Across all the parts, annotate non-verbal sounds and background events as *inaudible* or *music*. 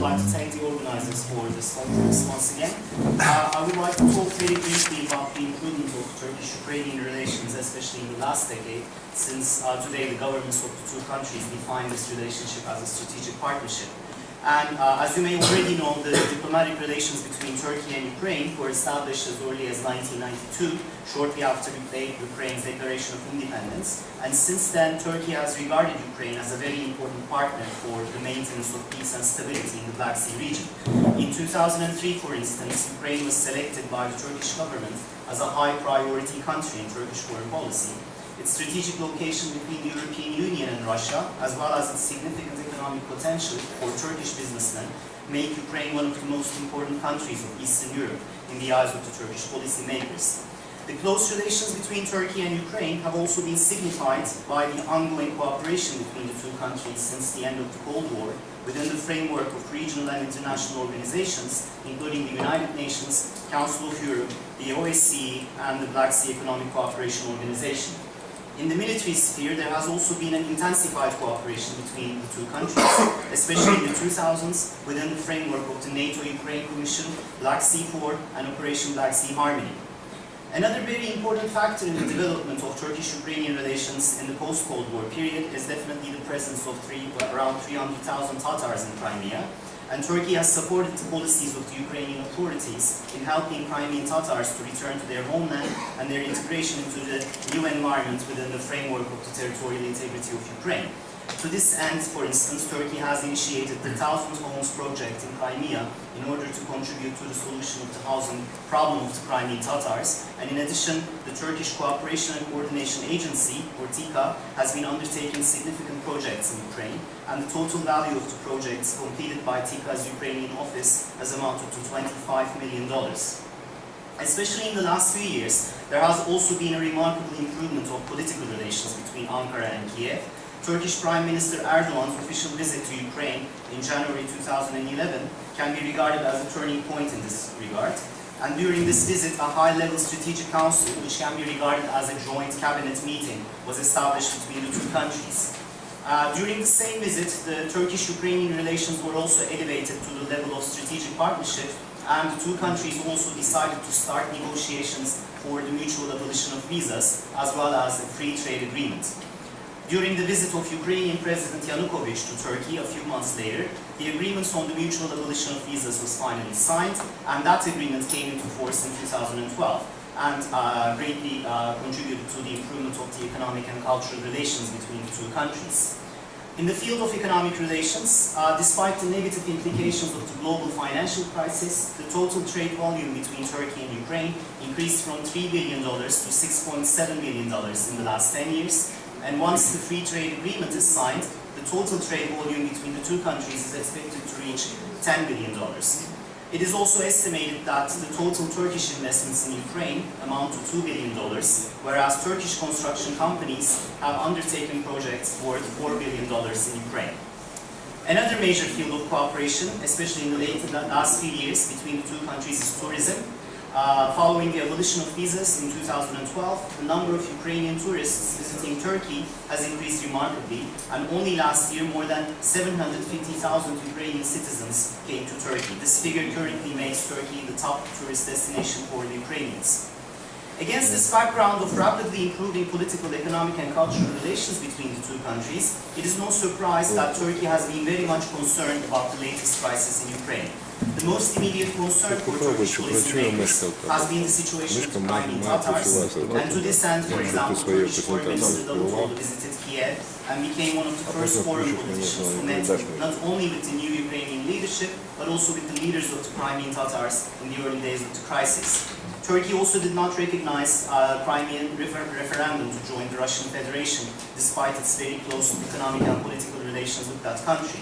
would like to thank the organizers for this conference once again. Uh, I would like to talk very briefly about the improvement of Turkish-Ukrainian relations, especially in the last decade, since uh, today the governments of the two countries define this relationship as a strategic partnership. And uh, as you may already know, the diplomatic relations between Turkey and Ukraine were established as early as 1992, shortly after Ukraine's declaration of independence. And since then, Turkey has regarded Ukraine as a very important partner for the maintenance of peace and stability in the Black Sea region. In 2003, for instance, Ukraine was selected by the Turkish government as a high priority country in Turkish foreign policy its strategic location between the European Union and Russia, as well as its significant economic potential for Turkish businessmen, make Ukraine one of the most important countries of Eastern Europe in the eyes of the Turkish policymakers. The close relations between Turkey and Ukraine have also been signified by the ongoing cooperation between the two countries since the end of the Cold War within the framework of regional and international organizations, including the United Nations, Council of Europe, the OSCE, and the Black Sea Economic Cooperation Organization. In the military sphere, there has also been an intensified cooperation between the two countries, *coughs* especially in the 2000s within the framework of the NATO-Ukraine Commission, Black Sea Four, and Operation Black Sea Harmony. Another very important factor in the development of Turkish-Ukrainian relations in the post-Cold War period is definitely the presence of three, around 300,000 Tatars in Crimea, and Turkey has supported the policies of the Ukrainian authorities in helping Crimean Tatars to return to their homeland and their integration into the new environment within the framework of the territorial integrity of Ukraine. To this end, for instance, Turkey has initiated the Thousand Homes project in Crimea in order to contribute to the solution of the housing problem of the Crimean Tatars. And in addition, the Turkish Cooperation and Coordination Agency, or TICA, has been undertaking significant projects in Ukraine, and the total value of the projects completed by TICA's Ukrainian office has amounted to $25 million. Especially in the last few years, there has also been a remarkable improvement of political relations between Ankara and Kiev, Turkish Prime Minister Erdogan's official visit to Ukraine in January 2011 can be regarded as a turning point in this regard. And during this visit, a high-level strategic council, which can be regarded as a joint cabinet meeting, was established between the two countries. Uh, during the same visit, the Turkish-Ukrainian relations were also elevated to the level of strategic partnership, and the two countries also decided to start negotiations for the mutual abolition of visas, as well as a free trade agreement. During the visit of Ukrainian President Yanukovych to Turkey a few months later, the agreement on the mutual abolition of visas was finally signed, and that agreement came into force in 2012 and uh, greatly uh, contributed to the improvement of the economic and cultural relations between the two countries. In the field of economic relations, uh, despite the negative implications of the global financial crisis, the total trade volume between Turkey and Ukraine increased from $3 billion to $6.7 billion in the last 10 years, and once the free trade agreement is signed, the total trade volume between the two countries is expected to reach $10 billion. It is also estimated that the total Turkish investments in Ukraine amount to $2 billion, whereas Turkish construction companies have undertaken projects worth $4 billion in Ukraine. Another major field of cooperation, especially in the late, last few years between the two countries, is tourism. Uh, following the abolition of visas in 2012, the number of Ukrainian tourists visiting Turkey has increased remarkably, and only last year more than 750,000 Ukrainian citizens came to Turkey. This figure currently makes Turkey the top tourist destination for the Ukrainians. Against this background of rapidly improving political, economic and cultural relations between the two countries, it is no surprise that Turkey has been very much concerned about the latest crisis in Ukraine. The most immediate concern for Turkish policymakers has been the situation of Crimean Tatars, and to this end, for example, Turkish Foreign Minister Davutoglu visited Kiev and became one of the first foreign politicians who met not only with the new Ukrainian leadership, but also with the leaders of the Crimean Tatars in the early days of the crisis. Turkey also did not recognize uh, Crimean refer referendum to join the Russian Federation, despite its very close economic and political relations with that country.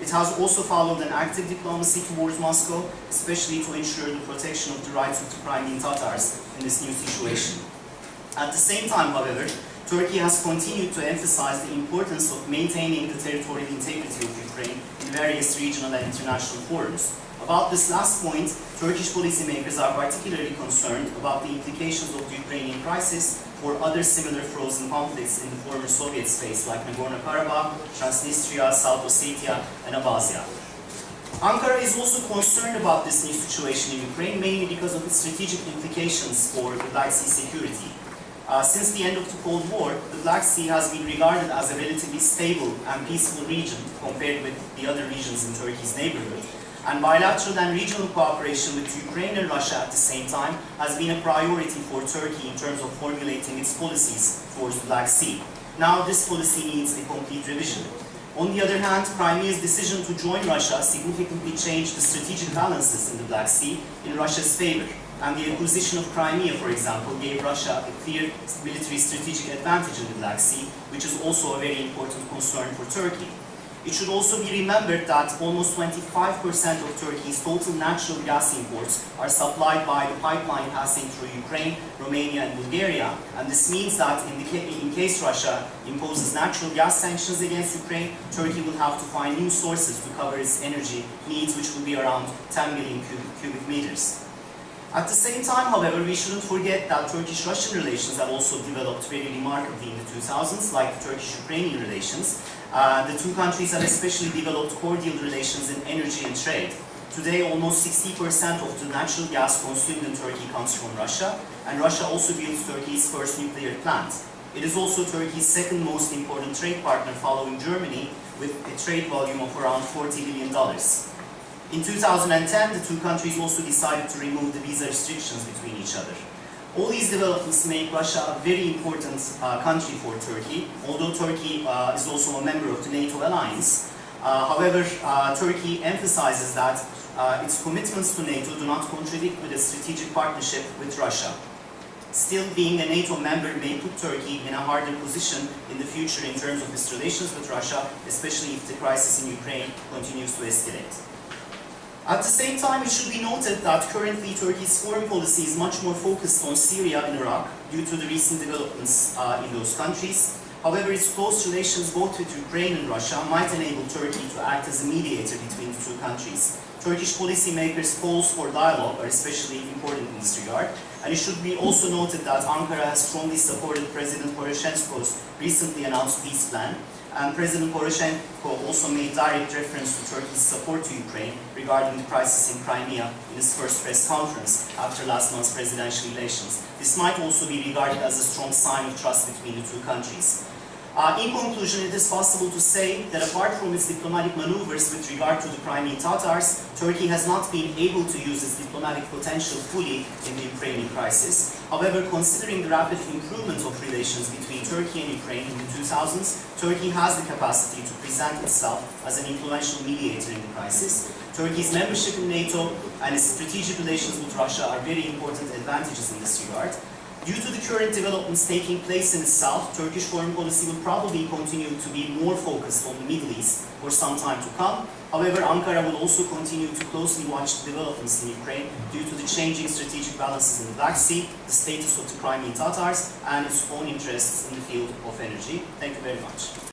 It has also followed an active diplomacy towards Moscow, especially to ensure the protection of the rights of the Crimean Tatars in this new situation. At the same time, however, Turkey has continued to emphasize the importance of maintaining the territorial integrity of Ukraine in various regional and international forums. About this last point, Turkish policymakers are particularly concerned about the implications of the Ukrainian crisis for other similar frozen conflicts in the former Soviet space like Nagorno-Karabakh, Transnistria, South Ossetia, and Abkhazia. Ankara is also concerned about this new situation in Ukraine, mainly because of its strategic implications for the Black Sea security. Uh, since the end of the Cold War, the Black Sea has been regarded as a relatively stable and peaceful region compared with the other regions in Turkey's neighborhood. And bilateral and regional cooperation with Ukraine and Russia at the same time has been a priority for Turkey in terms of formulating its policies towards the Black Sea. Now this policy needs a complete revision. On the other hand, Crimea's decision to join Russia significantly changed the strategic balances in the Black Sea in Russia's favor. And the acquisition of Crimea, for example, gave Russia a clear military strategic advantage in the Black Sea, which is also a very important concern for Turkey. It should also be remembered that almost 25% of Turkey's total natural gas imports are supplied by the pipeline passing through Ukraine, Romania, and Bulgaria. And this means that in, ca- in case Russia imposes natural gas sanctions against Ukraine, Turkey will have to find new sources to cover its energy needs, which will be around 10 million cubic, cubic meters. At the same time, however, we shouldn't forget that Turkish-Russian relations have also developed very remarkably in the 2000s, like Turkish-Ukrainian relations. Uh, the two countries have especially developed cordial relations in energy and trade. Today, almost 60% of the natural gas consumed in Turkey comes from Russia, and Russia also built Turkey's first nuclear plant. It is also Turkey's second most important trade partner following Germany, with a trade volume of around $40 billion. In 2010, the two countries also decided to remove the visa restrictions between each other. All these developments make Russia a very important uh, country for Turkey, although Turkey uh, is also a member of the NATO alliance. Uh, however, uh, Turkey emphasizes that uh, its commitments to NATO do not contradict with a strategic partnership with Russia. Still, being a NATO member may put Turkey in a harder position in the future in terms of its relations with Russia, especially if the crisis in Ukraine continues to escalate. At the same time, it should be noted that currently Turkey's foreign policy is much more focused on Syria and Iraq due to the recent developments uh, in those countries. However, its close relations both with Ukraine and Russia might enable Turkey to act as a mediator between the two countries. Turkish policymakers' calls for dialogue are especially important in this regard, and it should be also noted that Ankara has strongly supported President Poroshenko's recently announced peace plan, and President Poroshenko also made direct reference to Turkey's support to Ukraine regarding the crisis in Crimea in his first press conference after last month's presidential elections. This might also be regarded as a strong sign of trust between the two countries. Uh, in conclusion, it is possible to say that apart from its diplomatic maneuvers with regard to the Crimean Tatars, Turkey has not been able to use its diplomatic potential fully in the Ukrainian crisis. However, considering the rapid improvement of relations between Turkey and Ukraine in the 2000s, Turkey has the capacity to present itself as an influential mediator in the crisis. Turkey's membership in NATO and its strategic relations with Russia are very important advantages in this regard. Due to the current developments taking place in the south, Turkish foreign policy will probably continue to be more focused on the Middle East for some time to come. However, Ankara will also continue to closely watch the developments in Ukraine due to the changing strategic balances in the Black Sea, the status of the Crimean Tatars, and its own interests in the field of energy. Thank you very much.